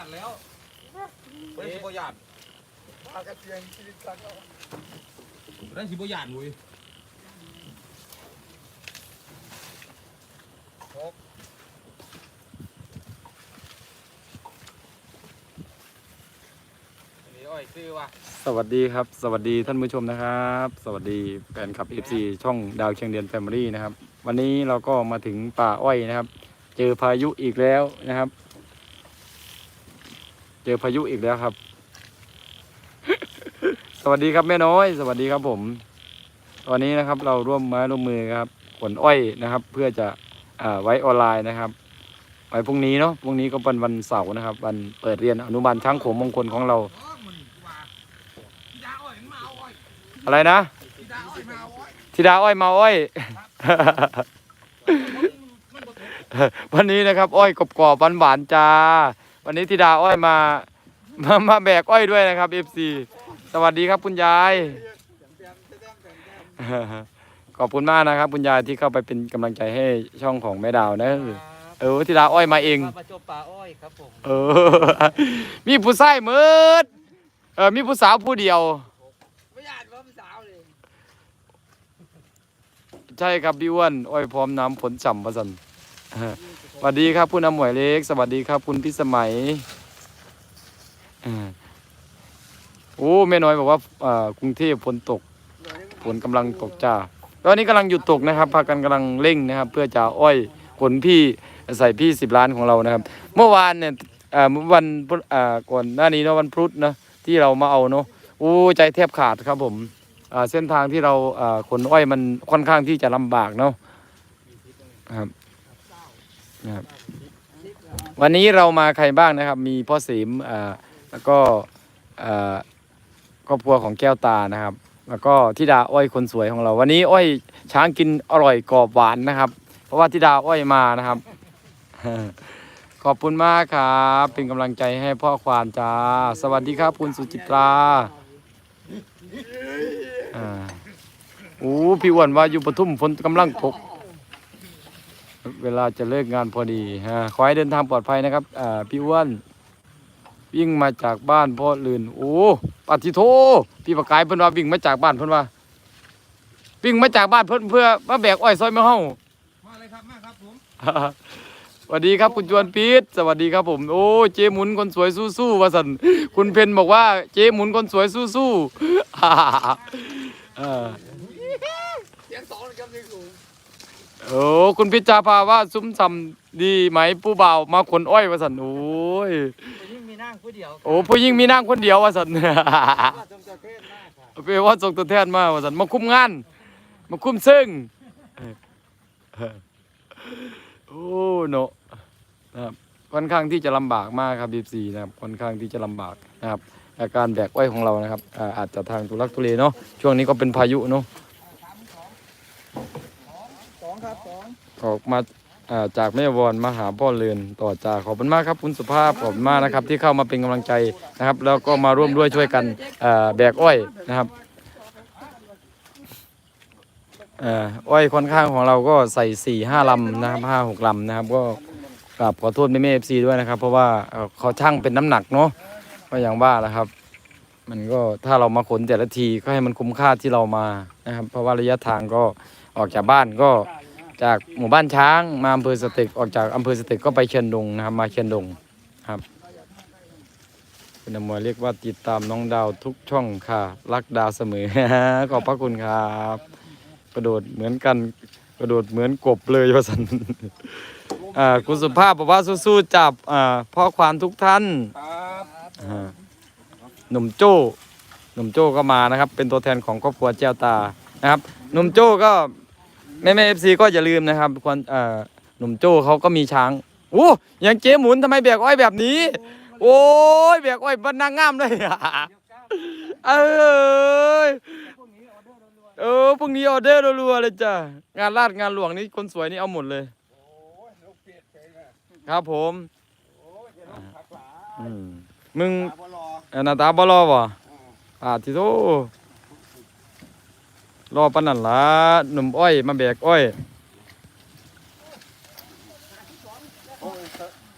านแล้วเฮ้ยสิบ่ยานปลากระเทียมชีวิตสักแล้วนั่นสิบ่ยานเว้ยนี่อ้อยซื้อว่ะสวัสดีครับ สวัสดีท่านผู้ชมนะครับ สวัสดีแฟนคลับ FC ช่องดาวเชียงเดียนแฟมิลี่นะครับ วันนี้เราก็มาถึงป่าอ้อยนะครับ เจอพายุอีกแล้วนะครับเจ อพายุอีกแล้วครับ สวัสดีครับแม่น้อย สวัสดีครับผม ตอนนี้นะครับ เราร่วมไม้ร่วมมือครับขนอ้อยนะครับ เพื่อจะอไว้ออนไลน์นะครับไว้พรุ่งนี้เนาะพรุ่งนี้ก็เป็นวันเสาร์นะครับ วันเปิดเรียนอนุบาลช้างโขมมงคลของเรา อะไรนะธิดาอ้อยมาอ้อย วันนี้นะครับ อ้อยกรอบๆหวานๆจ้า วันนี้ธิดาอ้อยมา มามาแบกอ้อยด้วยนะครับ FC สวัสดีครับคุณยาย ขอบคุณมากนะครับ คุณยายที่เข้าไปเป็นกำลังใจให้ช่องของแม่ดาวนะ เออธิดาอ้อยมาเอง มาประจบป่าอ้อยครับผมเออ มีผู้ชายมืดเออมีผู้สาวผู้เดียว ไม่อยากว่าเป็นสาวเลยใช่ครับพี่อ้วนอ้อยพร้อมน้ำผลฉ่ำประสันเออ สวัสดีครับคุณอมวยเล็ก สวัสดีครับคุณพี่สมัยเออโอ้แม่น้อยบอกว่าอ่ากรุงเทพฝนตกฝนกำลังตกจ้าตอนนี้กำลังหยุดตกนะครับพากันกำลังเร่งนะครับ เพื่อจะอ้อยขนพี่ใส่พี่สิบล้านของเรานะครับ เมื่อวานเนี่ยอ่อเมื่อวันพุธอ่าก่อนหน้านี้เนาะวันพุธนะที่เรามาเอาเนาะโอ้ใจแทบขาดครับผมอ่าเส้นทางที่เราอ่าขนอ้อยมันค่อนข้างที่จะลำบากเนาะครับ นะครับวันนี้เรามาใครบ้างนะครับ มีพ่อสิมอ่าแล้วก็อ่าครอบครัวของแก้วตานะครับ แล้วก็ทิดาอ้อยคนสวยของเรา วันนี้อ้อยช้างกินอร่อยกรอบหวานนะครับ เพราะว่าทิดาอ้อยมานะครับ ขอบคุณมากครับ เป็นกำลังใจให้พ่อควานจ้า สวัสดีครับคุณสุจิตราอ่าโอ้พี่อ้วนว่าอยู่ปทุมฝนกำลังตก เวลาจะเลิกงานพอดีฮะขอให้เดินทางปลอดภัยนะครับอ่าพี่อ้วนวิ่งมาจากบ้านพ่อลื่น โอ้ปฏิโทพี่ประกายเพิ่นว่าวิ่งมาจากบ้านเพิ่นว่า วิ่งมาจากบ้านเพิ่นเพื่อมาแบกอ้อยซอยมาเฮามาเลยครับมาครับผมสวัสดีครับคุณจวนปี๊ดสวัสดีครับผม โอ้เจ๊หมุนคนสวยสู้ๆวาสันคุณเพนบอกว่าเจ๊หมุนคนสวยสู้ๆเออเสียงสองกำลังสูง โอ้คุณพิจาภาว่าซุ้มซำดีไหมผู้บ่าวมาขนอ้อยวาสันโอ้ยยิ่งมีนั่งผู้เดียวโอ้ผู้ยิ่งมีนางคนเดียววาสันว่าจงจะเทศมากค่ะเปลว่าส่งตัวแทนมาวาสันมาคุมงาน มาคุมซึ่งโอ้เนอะนะครับค่อนข้างที่จะลำบากมากครับบีซีนะครับค่อนข้างที่จะลำบากนะครับอาการแบกอ้อยของเรานะครับอ่าอาจจะทางทุลักทุเลเนาะช่วงนี้ก็เป็นพายุเนาะสอง ครับสองออกมาอ่าจากแม่วอนมาหาพ่อเรือนต่อจากขอบคุณมากครับคุณสุภาพขอบคุณมากนะครับ ที่เข้ามาเป็นกำลังใจนะครับ แล้วก็มาร่วมด้วยช่วยกันอ่าแบกอ้อยนะครับอ่าอ้อยค่อนข้างของเราก็ใส่สี่ห้าลำนะครับห้าหกลำนะครับ ก็กราบขอโทษแม่แม่เอฟซีด้วยนะครับ เพราะว่าเอ่อเขาช่างเป็นน้ำหนักเนาะก็อย่างว่าแหละครับ มันก็ถ้าเรามาขนแต่ละทีก็ให้มันคุ้มค่าที่เรามานะครับ เพราะว่าระยะทางก็ออกจากบ้านก็ จากหมู่บ้านช้างมาอำเภอสตึกออกจากอำเภอสตึกก็ไปเชียนดงนะครับ มาเชียนดงครับคุณอมวยเรียกว่าติดตามน้องดาวทุกช่องค่ะ รักดาวเสมอ ขอบพระคุณครับ กระโดดเหมือนกัน กระโดดเหมือนกบเลยว่าสันคุณสุภาพบอกว่าสู้ๆจับพ่อควานทุกท่านหนุ่มโจ้หนุ่มโจ้ก็มานะครับ เป็นตัวแทนของครอบครัวเจ้าตานะครับหนุ่มโจ้ก็ แม่แม่เอฟซีก็อย่าลืมนะครับควรเอ่อหนุ่มโจ้เขาก็มีช้างโอ้ยังเจ๊หมุนทำไมแบกอ้อยแบบนี้ โอ้ยแบกอ้อยบรรนางงามเลยเออเออพรุ่งนี้ออเดอร์รัวๆเลยจ้ะงานลาดงานหลวงนี่คนสวยนี่เอาหมดเลยครับผมมึงหน้าตาบ่รอบ่อ่าทีโต รอปนนั่นละหนุ่มอ้อย มาแบกอ้อย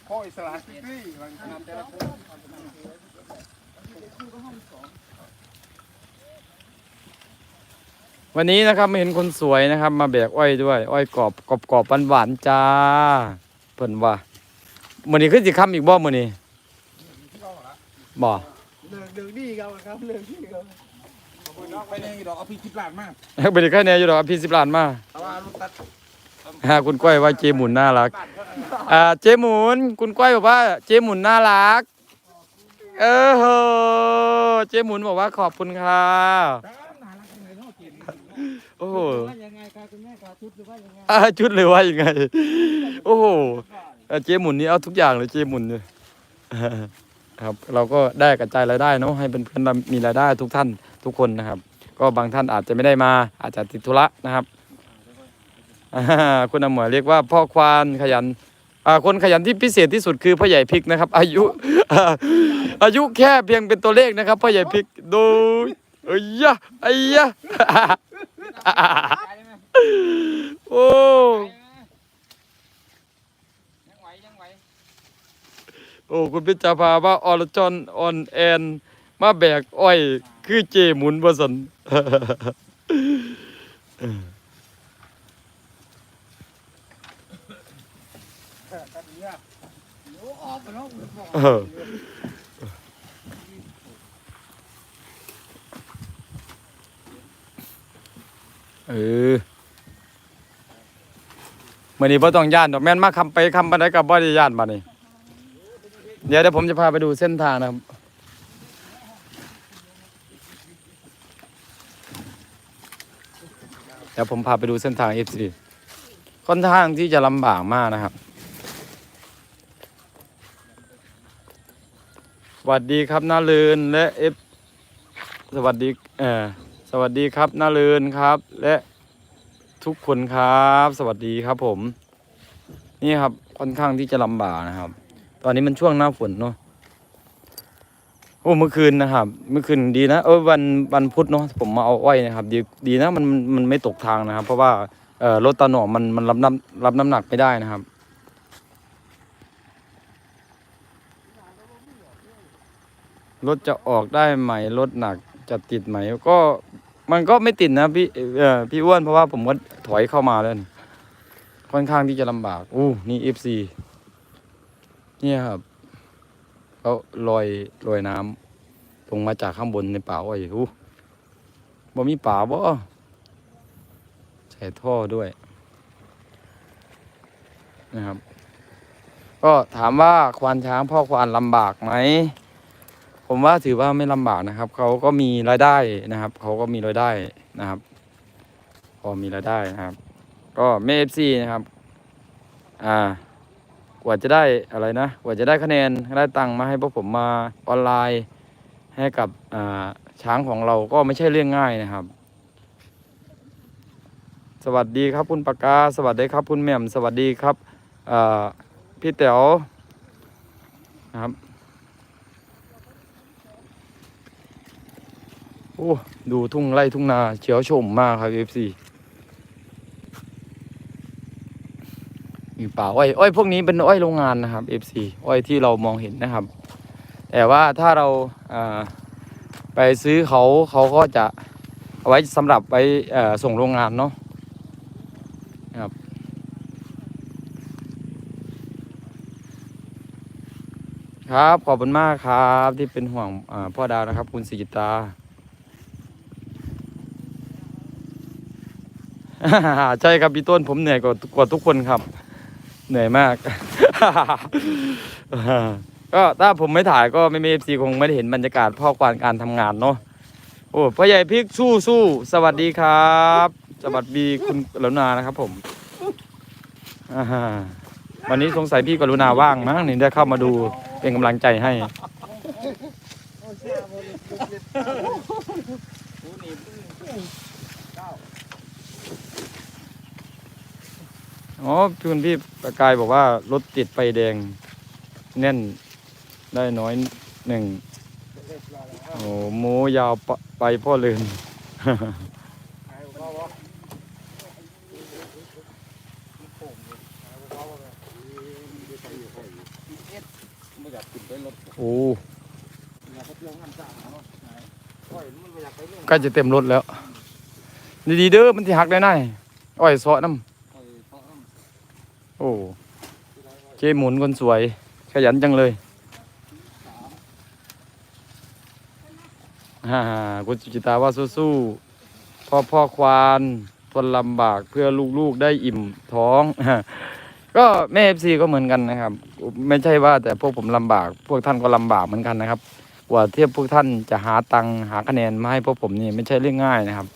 พ่ออิสระซิตี้บางนำแต่ละคนวันนี้นะครับม่เห็นคนสวยนะครับ มาแบกอ้อยด้วย อ้อยกรอบกรอบกรอบหวานๆจ้าเพิ่นว่ามือนี้คือสิค้ำอีกบ่มื้อนี้บ่เลิกเลิกดีครับครับเลิกดีครับ ไปในดอกเอาพี่คิดลาดมากบ่ได้แค่แน่อยู่ดอกอภิสิบล้านมาแต่ว่ารถตัดฮะคุณก้อยว่าเจหมุนน่ารัก อ่าเจหมุน คุณก้อยบอกว่า เจหมุนน่ารัก เออโหเจหมุนบอกว่าขอบคุณค่ะน่ารักจังเลยเนาะเกมโอ้โหว่ายังไงครับคุณแม่ครับชุดหรือว่ายังไงอ่าชุดเลยว่ายังไง โอ้โหเอ่อเจหมุนนี่เอาทุกอย่างเลยเจหมุนเลยครับ เราก็ได้กระจายรายได้เนาะให้เพื่อนๆเรามีรายได้ทุกท่าน ทุกคนนะครับ ก็บางท่านอาจจะไม่ได้มา อาจจะติดธุระนะครับคุณอมวยเรียกว่าพ่อควานขยันอาคนขยันที่พิเศษที่สุดคือพ่อใหญ่พิกนะครับ อายุอายุแค่เพียงเป็นตัวเลขนะครับพ่อใหญ่พิกดูเอ้ยยะไอ้ยะโอ้โอ้ คุณพิจาภาว่าออรจอนออนแอน มาแบกอ้อย คือเจหมุนบ่สันเออเออมื่อนี้บ่ต้องย่านดอกแม่นมาคำไปคำบันไดกับบ่ได้ย่านบัดนี้ เดี๋ยวเดี๋ยวผมจะพาไปดูเส้นทางนะครับ ดี๋ยวผมพาไปดูเส้นทาง F4 ค่อนข้างที่จะลำบากมากนะครับสวัสดีครับนาเลืนและ F สวัสดีเออสวัสดีครับนาเลืนครับ และทุกคนครับ สวัสดีครับผม นี่ครับค่อนข้างที่จะลำบากนะครับ ตอนนี้มันช่วงหน้าฝนเนาะ โอ้เมื่อคืนนะครับ เมื่อคืนดีนะเออวันวันพุธเนาะผมมาเอาอ้อยนะครับ ดีดีนะมันมันไม่ตกทางนะครับ เพราะว่าเอ่อรถตาหน่อมันมันรับน้ำรับน้ำหนักไม่ได้นะครับรถจะออกได้ไหมรถหนักจะติดไหม ก็มันก็ไม่ติดนะพี่เอ่อพี่อ้วนเพราะว่าผมก็ถอยเข้ามาแล้วค่อนข้างที่จะลำบากอู้นี่เอฟซีเนี่ยครับ เขาลอยลอยน้ำลงมาจากข้างบนในป่าอ้อยอู้บ่มีป่าบ่ใส่ท่อด้วยนะครับ ก็ถามว่าควานช้างพ่อควานลำบากไหมผมว่าถือว่าไม่ลำบากนะครับเขาก็มีรายได้นะครับเขาก็มีรายได้นะครับ พอมีรายได้นะครับ ก็เมฟซีนะครับ อ่า กว่าจะได้อะไรนะ กว่าจะได้คะแนนได้ตังค์มาให้พวกผมมาออนไลน์ ให้กับช้างของเราก็ไม่ใช่เรื่องง่ายนะครับ สวัสดีครับคุณปากกา สวัสดีครับคุณแหม่มสวัสดีครับพี่แต๋วนะครับโอ้ดูทุ่งไร่ทุ่งนาเขียวชมมากครับเอฟซี มีป่าอ้อยอ้อยพวกนี้เป็นอ้อยโรงงานนะครับเอฟซีอ้อยที่เรามองเห็นนะครับ แต่ว่าถ้าเราไปซื้อเขาเขาก็จะเอาไว้สำหรับไว้เอ่อส่งโรงงานเนาะนะครับครับขอบคุณมากครับที่เป็นห่วงพ่อดาวนะครับ คุณสิจิตาใช่ครับพี่ต้นผมเหนื่อยกว่ากว่าทุกคนครับ เหนื่อยมาก ก็ถ้าผมไม่ถ่ายก็ไม่มีเอฟซีคงไม่ได้เห็นบรรยากาศพ่อควานการทำงานเนาะโอ้พ่อใหญ่พริกสู้สู้สวัสดีครับ สวัสดีคุณกรุณานะครับผมอ่าฮะวันนี้สงสัยพี่กรุณาว่างมั้งนี่ได้เข้ามาดูเป็นกำลังใจให้อ๋ อพี่คุณพี่ประกายบอกว่ารถติดไฟแดง แน่นได้น้อยหนึ่งโอ้โมยาวไปพ่อเลือนเอ็นเป็นรถโอ้กว่ากไปเรื่องใกล้จะเต็มรถแล้ว ดีๆเด้อมันสิหักได้น่อ้อยสาะน้ก้อยเพราะว่าำ โอ้เจหมุนคนสวย ขยันจังเลยฮ่าคุณจิตาว่าสู้ๆพ่อพ่อควานทนลำบากเพื่อลูกๆได้อิ่มท้อง ก็แม่เอฟซีก็เหมือนกันนะครับ ไม่ใช่ว่าแต่พวกผมลำบาก พวกท่านก็ลำบากเหมือนกันนะครับ กว่าเทียบพวกท่านจะหาตังหาคะแนนมาให้พวกผมนี่ไม่ใช่เรื่องง่ายนะครับ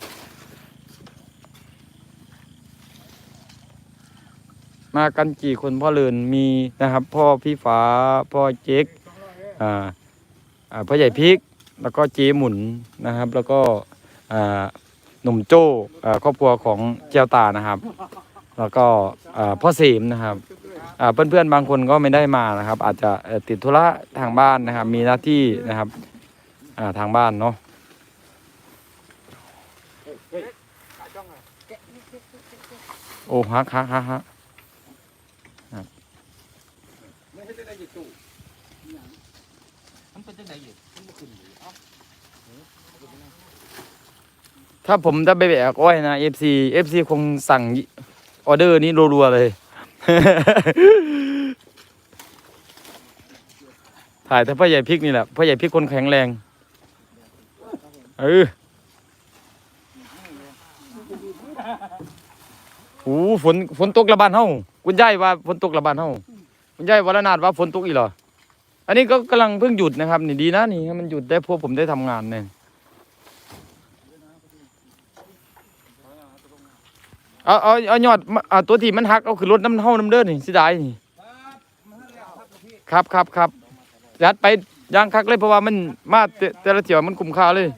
มากันกี่คนพ่อเลินมีนะครับ พ่อพี่ฟ้าพ่อเจ๊กอ่าอ่าพ่อใหญ่พิกแล้วก็เจ๊หมุนนะครับ แล้วก็อ่าหนุ่มโจ้อ่าครอบครัวของเจ้าตานะครับ แล้วก็อ่าพ่อเสมนะครับอ่าเพื่อนๆบางคนก็ไม่ได้มานะครับ อาจจะติดธุระทางบ้านนะครับ มีหน้าที่นะครับอ่าทางบ้านเนาะโอ้ฮักฮักฮักฮัก ไม่ให้ได้ยินตู้มันเป็นจังไดอยู่มันบ่ขึ้นอยู่เอ้า ถ้าผมจะไปแบกอ้อยนะ FC FC คงสั่งออเดอร์นี้รัวๆเลย ถ่ายแต่พ่อใหญ่พริกนี่แหละพ่อใหญ่พริกคนแข็งแรง เออโอ้ฝนฝนตกระบานเฮาคุณยายว่าฝนตกระบานเฮาคุณยายวรนาถว่าฝนตกอีหรออันนี้ก็กำลังเพิ่งหยุดนะครับ นี่ดีนะนี่มันหยุดได้พวกผมได้ทำงานเนี่ย เอาเอาเอายอดเอาตัวที่มันหักเอาขึ้นรถน้ำเท่าน้ำเด้อนี่สิได้นี่ครับครับครับยัดไปย่างคักเลยเพราะว่ามันมาแต่แต่ละเที่ยวมันคุ้มค่าเลย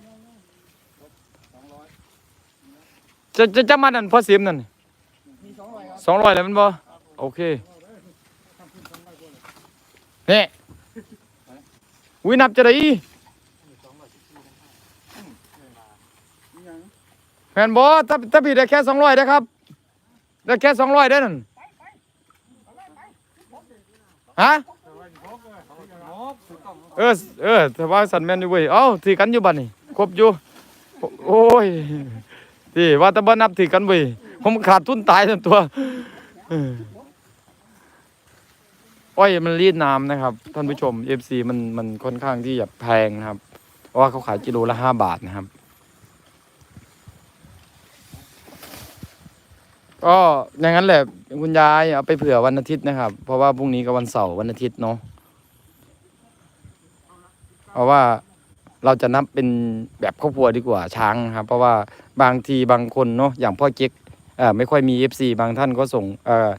จะจะจะมานั่นพอเสียมนั่นสองร้อยเลยมันบ่โอเคนี่วินับจะได้อีแฟนบอถ้าถ้าพี่ได้แค่สองร้อยนะครับ ได้แค่สองร้อยได้นั่นฮะเออเออแต่ว่าสันแมนอยู่เว้ยเอ้าถือกันอยู่บัดนี่ครบอยู่โอ้ยที่ว่าแต่บ่นับถือกันเว้ยผมขาดทุนตายทั้งตัวเอออ้อยมันรีดน้ำนะครับ ท่านผู้ชม FC มันมันค่อนข้างที่จะแพงนะครับ เพราะว่าเขาขายกิโลละห้าบาทนะครับ ก็อย่างนั้นแหละคุณยายเอาไปเผื่อวันอาทิตย์นะครับ เพราะว่าพรุ่งนี้ก็วันเสาร์วันอาทิตย์เนาะเพราะว่าเราจะนับเป็นแบบครอบครัวดีกว่าช้างครับ เพราะว่าบางทีบางคนเนาะอย่างพ่อเจ๊กไม่ค่อยมี FC บางท่านก็ส่งออ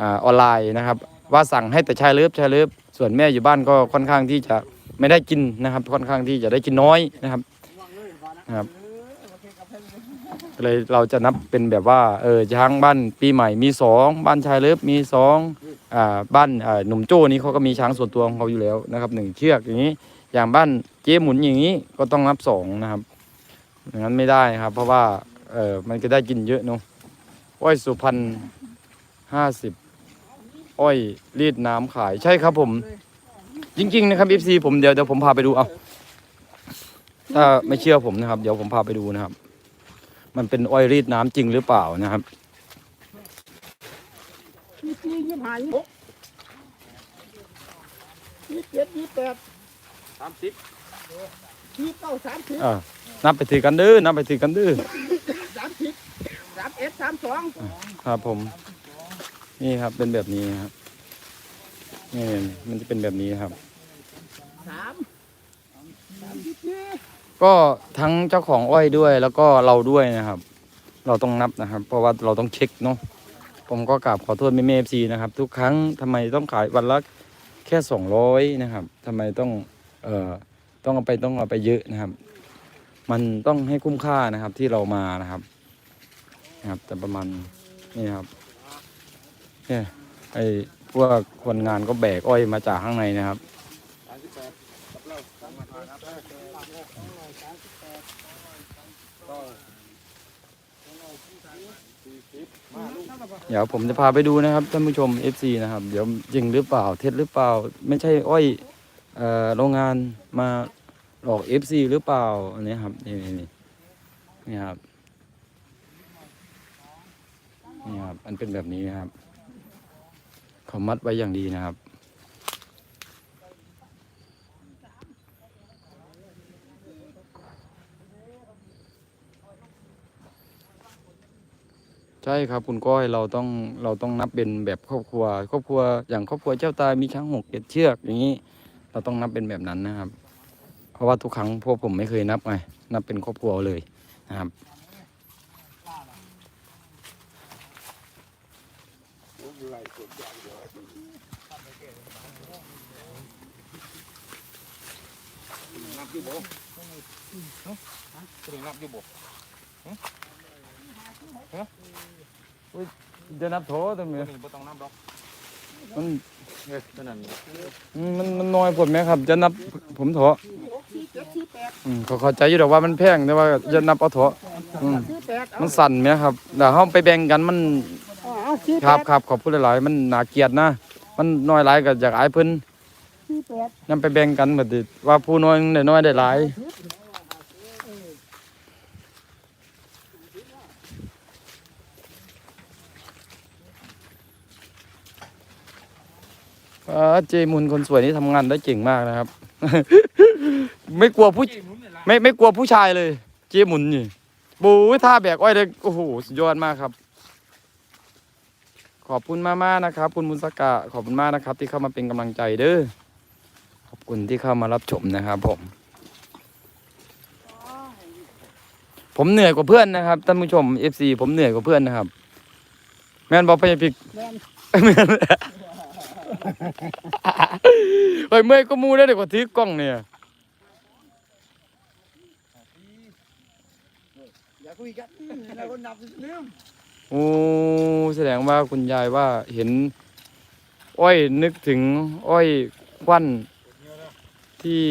อ่าออนไลน์นะครับ ว่าสั่งให้แต่ชายเลิฟชายเลิฟส่วนแม่อยู่บ้านก็ค่อนข้างที่จะไม่ได้กินนะครับ ค่อนข้างที่จะได้กินน้อยนะครับนะครับ เลยเราจะนับเป็นแบบว่าเออช้างบ้านปีใหม่มีสองบ้านชายเลิฟมีสองอ่าบ้านอ่าหนุ่มโจ้นี่เขาก็มีช้างส่วนตัวของเขาอยู่แล้วนะครับหนึ่งเชือกอย่างนี้ อย่างบ้านเจ๊หมุนอย่างนี้ก็ต้องนับสองนะครับอย่างนั้นไม่ได้ครับ เพราะว่าเออมันก็ได้กินเยอะเนาะอ้อยสุพรรณห้าสิบอ้อยรีดน้ำขายใช่ครับผม จริง ๆ นะครับเอฟซีผมเดี๋ยวเดี๋ยวผมพาไปดูเอาถ้าไม่เชื่อผมนะครับ เดี๋ยวผมพาไปดูนะครับ มันเป็นอ้อยรีดน้ำจริงหรือเปล่านะครับยี่สี่ยี่ห้ายี่หกยี่เจ็ดยี่แปดสามสิบยี่เก้าสามสิบอ่านับไปถือกันเด้อนับไปถือกันเด้อสามสิบสามเอ็ดสามสองครับผม นี่ครับเป็นแบบนี้ครับนี่มันจะเป็นแบบนี้ครับสามสามสิบสี่ ก็ทั้งเจ้าของอ้อยด้วยแล้วก็เราด้วยนะครับ เราต้องนับนะครับ เพราะว่าเราต้องเช็คเนาะผมก็กราบขอโทษแม่เมฟซีนะครับ ทุกครั้งทำไมต้องขายวันละแค่สองร้อยนะครับทำไมต้องเอ่อต้องเอาไปต้องเอาไปเยอะนะครับ มันต้องให้คุ้มค่านะครับที่เรามานะครับนะครับแต่ประมาณนี่ครับเนี่ยไอ้พวกคนงานก็แบกอ้อยมาจากข้างในนะครับ สามสิบแปดกับเราสามพันห้าร้อยสี่สิบมาลูก เดี๋ยวผมจะพาไปดูนะครับท่านผู้ชม FC นะครับ เดี๋ยวจริงหรือเปล่าเท็จหรือเปล่า ไม่ใช่อ้อยโรงงานมาหลอก FC หรือเปล่าอันนี้ครับนี่นี่นี่นี่ครับนี่ครับอันเป็นแบบนี้นะครับเขามัดไว้อย่างดีนะครับ ใช่ครับคุณก้อยเราต้องเราต้องนับเป็นแบบครอบครัว ครอบครัวอย่างครอบครัวเจ้าตายมีช้างหกเจ็ดเชือกอย่างนี้ เราต้องนับเป็นแบบนั้นนะครับ เพราะว่าทุกครั้งพวกผมไม่เคยนับไงนับเป็นครอบครัวเลยนะครับนับอยู่บ่ตัวนับอยู่บ่ จะนับโถตรงตัวนี้นี้บ่ต้องนับดอกมันเฮ้ยตัวนั้นมันมันน้อยผลไหมครับ จะนับผมโถหกสี่เจ็ดสี่แปดอืมเขาเข้าใจอยู่ดอกว่ามันแพงแต่ว่าจะนับเอาโถอืมสี่แปดเอามันสั่นไหมครับเดี๋ยวเขาไปแบ่งกันมันเอาเอาสี่คแปรับดครับขอบคุณหลายๆมันน่าเกลียดนะ มันน้อยหลายก็อยากอายเพิ่นสี่แปดนำไปแบ่งกันแบบว่าผู้น้อยได้น้อยได้หลาย เจมุนคนสวยนี่ทำงานได้เก่งมากนะครับ ไม่กลัวผู้ไม่ไม่กลัวผู้ชายเลย เจมุนนี่บู๊ท่าแบกอ้อยเลยโอ้โหสุดยอดมากครับ ขอบคุณมากๆนะครับ คุณมุนสกะขอบคุณมากนะครับ ที่เข้ามาเป็นกำลังใจเด้อขอบคุณที่เข้ามารับชมนะครับผม ผมเหนื่อยกว่าเพื่อนนะครับท่านผู้ชม FC ผมเหนื่อยกว่าเพื่อนนะครับ แม่นบอกไปพิกแม่นแม่น เฮ้ยเมื่อยก็มูได้เด็กว่าถือกล้องเนี่ยอย่าคุยกันเราคนนับลืมโอ้แสดงว่าคุณยายว่าเห็น อ้อยนึกถึงอ้อยควันที่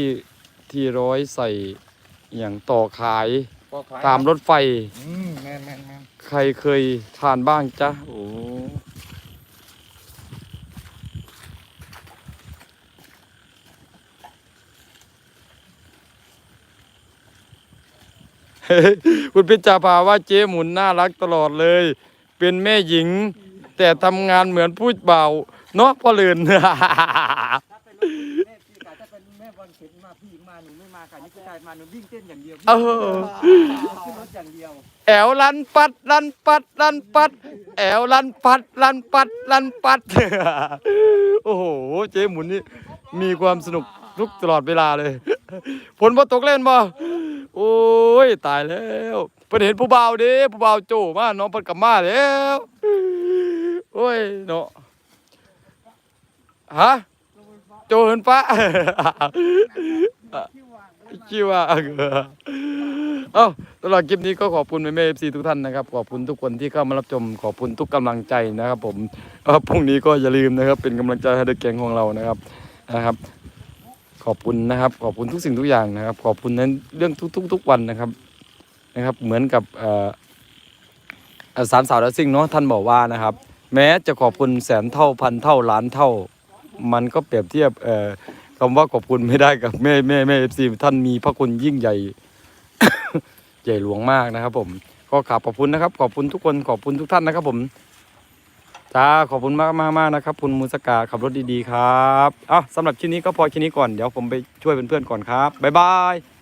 ที่ร้อยใส่อย่างต่อขายก็ขายตามรถไฟ อืมแม่นแม่นแม่นใครเคยทานบ้างจ๊ะโอ้ คุณพิจาภาว่าเจ๊หมุนน่ารักตลอดเลย เป็นแม่หญิง แต่ทำงานเหมือนผู้บ่าวเนาะพ่อเลือนถ้าเป็นรถแม่พี่กาถ้าเป็นแม่บอลเข็นมาพี่มาหนูไม่มาค่ะนี่ผู้ชายมาหนูวิ่งเต้นอย่างเดียวเออขึ้นรถอย่างเดียว แอวลันปัดลันปัดลันปัด แอวลันปัดลันปัดลันปัด โอ้โห เจ๊หมุนนี่มีความสนุกทุกตลอดเวลาเลยฝนบ่ตกเล่นบ่ โอ้ยตายแล้วเพิ่นเห็นผู้บ่าวเด้ผู้บ่าวโจมาน้องเพิ่นกลับมาแล้วโอ้ยเนาะฮะโจเหินฟ้าคิดว่าเอ้าตลอดคลิปนี้ก็ขอบคุณแม่เอฟซีทุกท่านนะครับ ขอบคุณทุกคนที่เข้ามารับชม ขอบคุณทุกกำลังใจนะครับ ผมเอ่อพรุ่งนี้ก็อย่าลืมนะครับ เป็นกำลังใจให้เด็กแกงของเรานะครับนะครับ ขอบคุณนะครับ ขอบคุณทุกสิ่งทุกอย่างนะครับ ขอบคุณในเรื่องทุกๆทุกวันนะครับนะครับ เหมือนกับสารสาวและสิ่งเนาะท่านบอกว่านะครับ แม้จะขอบคุณแสนเท่าพันเท่าล้านเท่า มันก็เปรียบเทียบเอ่อคำว่าขอบคุณไม่ได้กับแม่แม่แม่เอฟซีท่านมีพระคุณยิ่งใหญ่ใหญ่หลวงมากนะครับ ผมก็ขอบขอบคุณนะครับ ขอบคุณทุกคนขอบคุณทุกท่านนะครับ ผม จ้าขอบคุณมากมากมากนะครับ คุณมูสกาขับรถดีๆครับอะสำหรับคลิปนี้ก็พอคลิปนี้ก่อนเดี๋ยวผมไปช่วยเพื่อนๆก่อนครับบ๊ายบาย